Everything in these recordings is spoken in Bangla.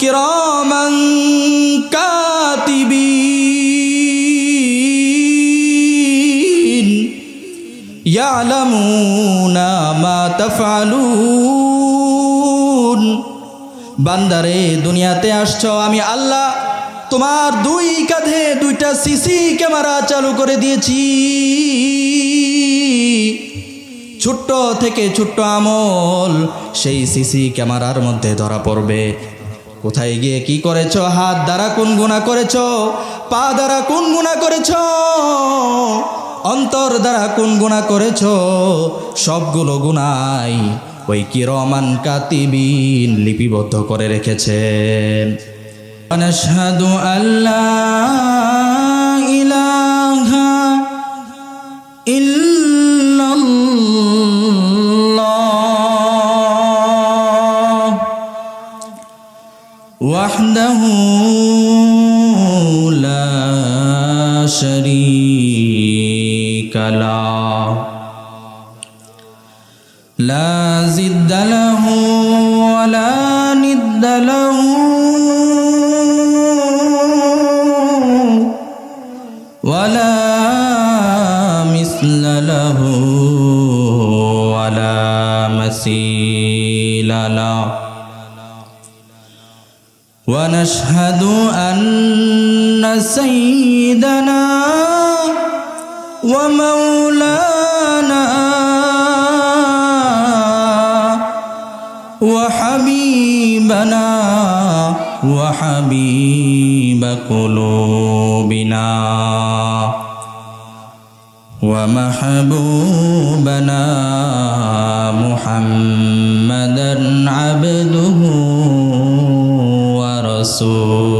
كراما كاتبين يعلمون ما تفعلون বান্দারে দুনিয়াতে আসছো আমি আল্লাহ তোমার দুই কাঁধে দুইটা সিসি ক্যামেরা চালু করে দিয়েছি ছোট্ট থেকে ছোট্ট আমল সেই সিসি ক্যামেরার মধ্যে ধরা পড়বে কোথায় গিয়ে কি করেছ হাত দ্বারা কোন গুণা করেছ পা দ্বারা কোন গুণা করেছ অন্তর দ্বারা কোন গুণা করেছ সবগুলো গুণাই ওই কিরমান কাতিবিন লিপিবদ্ধ করে রেখেছেন ونشهد أن لا إله له لا زد له ولا ند له ولا مثل له ولا مثيل له ونشهد أن سيدنا ومولانا وحبيبنا وحبيب قلوبنا ومحبوبنا محمدا عبده ورسوله.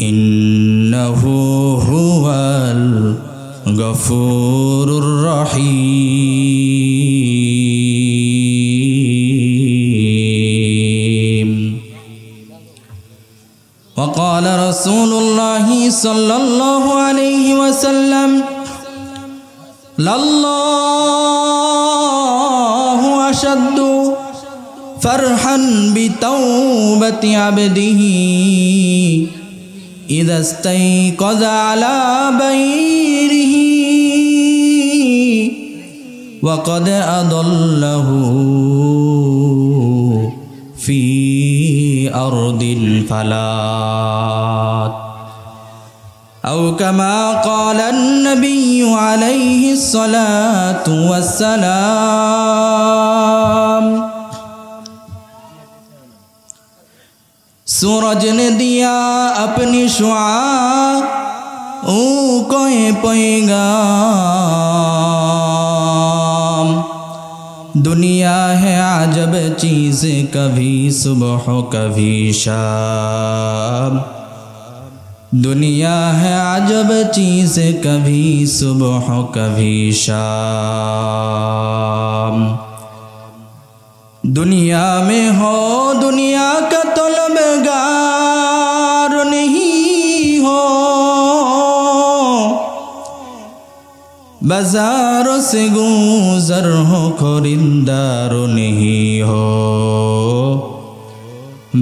إنه هو الغفور الرحيم. وقال رسول الله صلى الله عليه وسلم لله أشد فرحا بتوبة عبده. إذا استيقظ على بيره. وقد أضله في أرض الفلات. أو كما قال النبي عليه الصلاة والسلام. सूरज ने दिया अपनी शुआ, ऊ कोए पैगाम। दुनिया है आजब चीज़, कभी सुबह, कभी शाम। दुनिया है आजब चीज़, कभी सुबह, कभी शाम। दुनिया में हो दुनिया का तलबगार नहीं हो बाजारों से गुजर हो खरीदार नहीं हो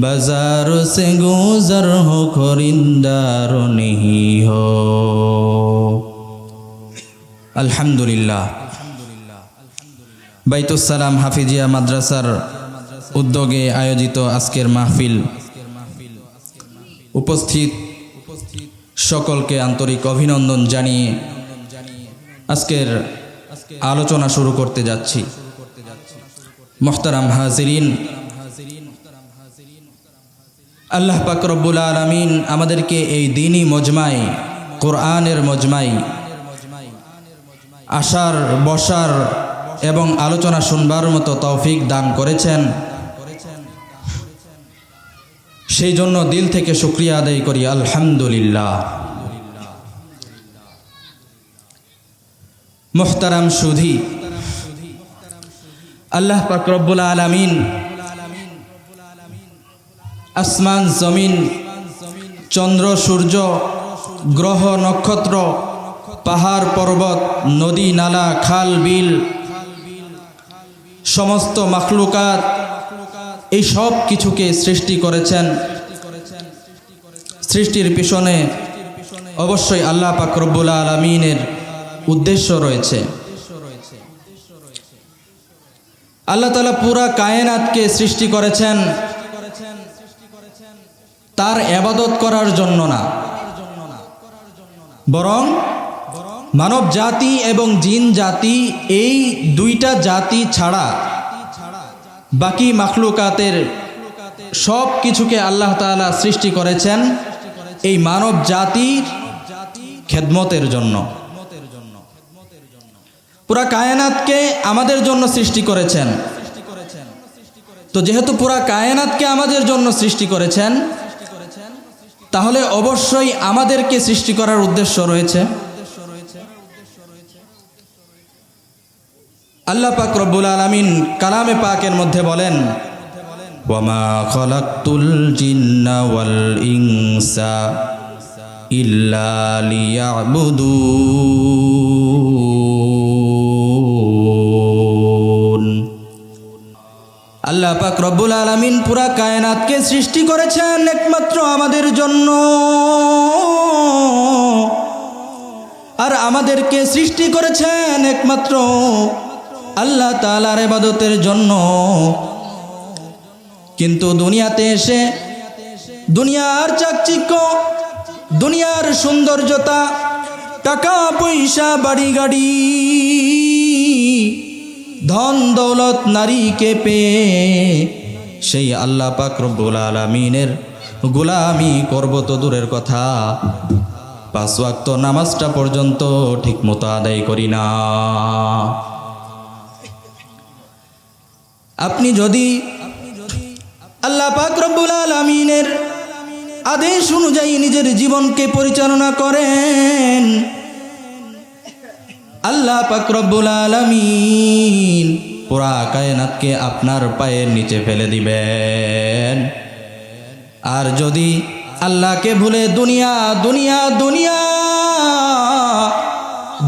बाजारों से गुजर हो खरीदार नहीं हो अल्हम्दुलिल्लाह বাইতুসালাম হাফিজিয়া মাদ্রাসার উদ্যোগে আয়োজিত আজকের মাহফিল। উপস্থিত সকলকে আন্তরিক অভিনন্দন জানিয়ে আজকের আলোচনা শুরু করতে যাচ্ছি। মোহতারাম হাজিরিন, আল্লাহ পাক রব্বুল আলমিন আমাদেরকে এই দিনই মজমাই কোরআনের মজমাই আসার বসার এবং আলোচনা শুনবার মতো তৌফিক দান করেছেন। সেই জন্য দিল থেকে শুক্রিয়া আদায় করি, আলহামদুলিল্লাহ। মোহতারাম সুধি, আল্লাহ পাক রব্বুল আলমিন আসমান, জমিন, চন্দ্র, সূর্য, গ্রহ, নক্ষত্র, পাহাড়, পর্বত, নদী, নালা, খাল, বিল সমস্ত মাখলুকাত, এই সব কিছুকে সৃষ্টি করেছেন। সৃষ্টির পিছনে অবশ্যই আল্লাহ পাক রব্বুল আলমিনের উদ্দেশ্য রয়েছে। আল্লাহ তালা পুরা কায়নাতকে সৃষ্টি করেছেন তার এবাদত করার জন্য না, বরং মানব জাতি এবং জিন জাতি এই দুইটা জাতি ছাড়া বাকি মাখলুকাতের সব কিছুকে আল্লাহ তাআলা সৃষ্টি করেছেন এই মানব জাতির খেদমতের জন্য। পুরা কায়নাতকে আমাদের জন্য সৃষ্টি করেছেন। তো যেহেতু পুরা কায়নাতকে আমাদের জন্য সৃষ্টি করেছেন, তাহলে অবশ্যই আমাদেরকে সৃষ্টি করার উদ্দেশ্য রয়েছে। আল্লাহ পাক রব্বুল আলমিন কালামে পাকের মধ্যে বলেন আল্লাহ পাক রব্বুল আলমিন পুরা কায়নাতকে সৃষ্টি করেছেন একমাত্র আমাদের জন্য। আর আমাদেরকে সৃষ্টি করেছেন একমাত্র আল্লাহ তালার এবাদতের জন্য। কিন্তু দুনিয়াতে এসে দুনিয়ার চাকচিক্য, দুনিয়ার সৌন্দর্যতা, টাকা, পয়সা, বাড়ি, গাড়ি, ধন, দৌলত নারীকে পেয়ে সেই আল্লাহ পাক রব্বুল আলমিনের গোলামি করব তো দূরের কথা। পাঁচ ওয়াক্ত নামাজটা পর্যন্ত ঠিক মতো আদায় করি না। আপনি যদি আল্লাহ পাক রব্বুল আলমিনের আদেশ অনুযায়ী নিজের জীবনকে পরিচালনা করেন, আল্লাহ পাক রব্বুল আলমিন পুরা কায়নাতকে আপনার পায়ের নিচে ফেলে দিবেন। আর যদি আল্লাহকে ভুলে দুনিয়া দুনিয়া দুনিয়া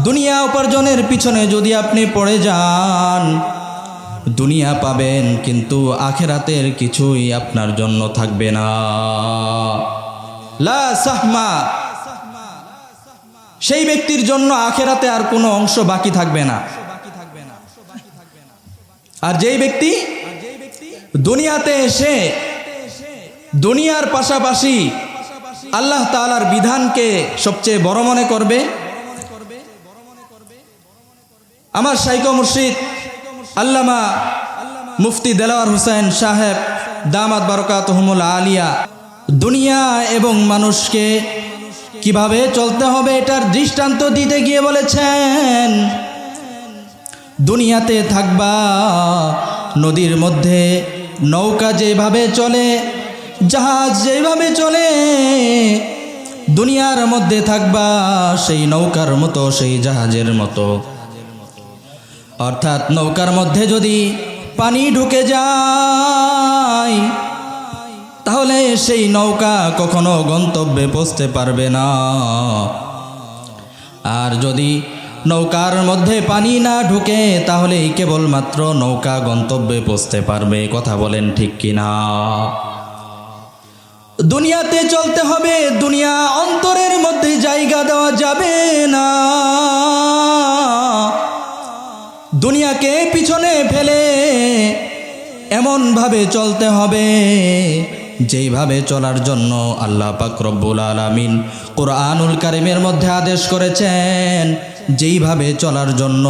দুনিয়া উপার্জনের পিছনে যদি আপনি পড়ে যান দুনিয়া পাবেন, কিন্তু আখেরাতের কিছুই আপনার জন্য থাকবে না। লা সাহমা। সেই ব্যক্তির জন্য আখেরাতে আর কোনো অংশ বাকি থাকবে না। আর যেই ব্যক্তি দুনিয়াতে এসে, দুনিয়ার পাশাপাশি আল্লাহ তালার বিধানকে সবচেয়ে বড় মনে করবে? আমার সাইকো মুর্শিদ আল্লামা মুফতি দেলাওয়ার হুসেন সাহেব, দামাত বারকাত আলিয়া। দুনিয়া এবং মানুষকে কীভাবে চলতে হবে এটার দৃষ্টান্ত দিতে গিয়ে বলেছেন, দুনিয়াতে থাকবা, নদীর মধ্যে নৌকা যেভাবে চলে, জাহাজ যেভাবে চলে, দুনিয়ার মধ্যে থাকবা, সেই নৌকার মতো, সেই জাহাজের মতো। অর্থাৎ নৌকার মধ্যে যদি পানি ঢুকে যায়, তাহলে সেই নৌকা কখনো গন্তব্যে পৌঁছতে পারবে না। আর যদি নৌকার মধ্যে পানি না ঢুকে তাহলেই কেবলমাত্র নৌকা গন্তব্যে পৌঁছতে পারবে, কথা বলেন ঠিক কিনা। দুনিয়াতে চলতে হবে, দুনিয়া অন্তরের মধ্যে জায়গা দেওয়া যাবে না। দুনিয়াকে পিছনে ফেলে এমনভাবে চলতে হবে, যেইভাবে চলার জন্য আল্লাহ রব্বুল আলামিন কোরআনুল কারিমের মধ্যে আদেশ করেছেন, যেইভাবে চলার জন্য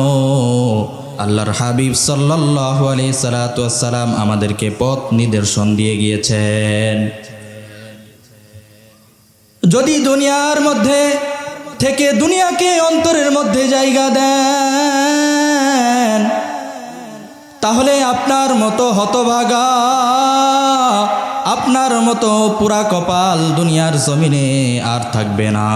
আল্লাহর হাবিব সাল্লাল্লাহু আলাইহি সালাম আমাদেরকে পথ নিদর্শন দিয়ে গিয়েছেন। যদি দুনিয়ার মধ্যে থেকে দুনিয়াকে অন্তরের মধ্যে জায়গা দেন তাহলে আপনার মতো হতভাগা আপনার মতো পুরা কপাল দুনিয়ার জমিনে আর থাকবে না।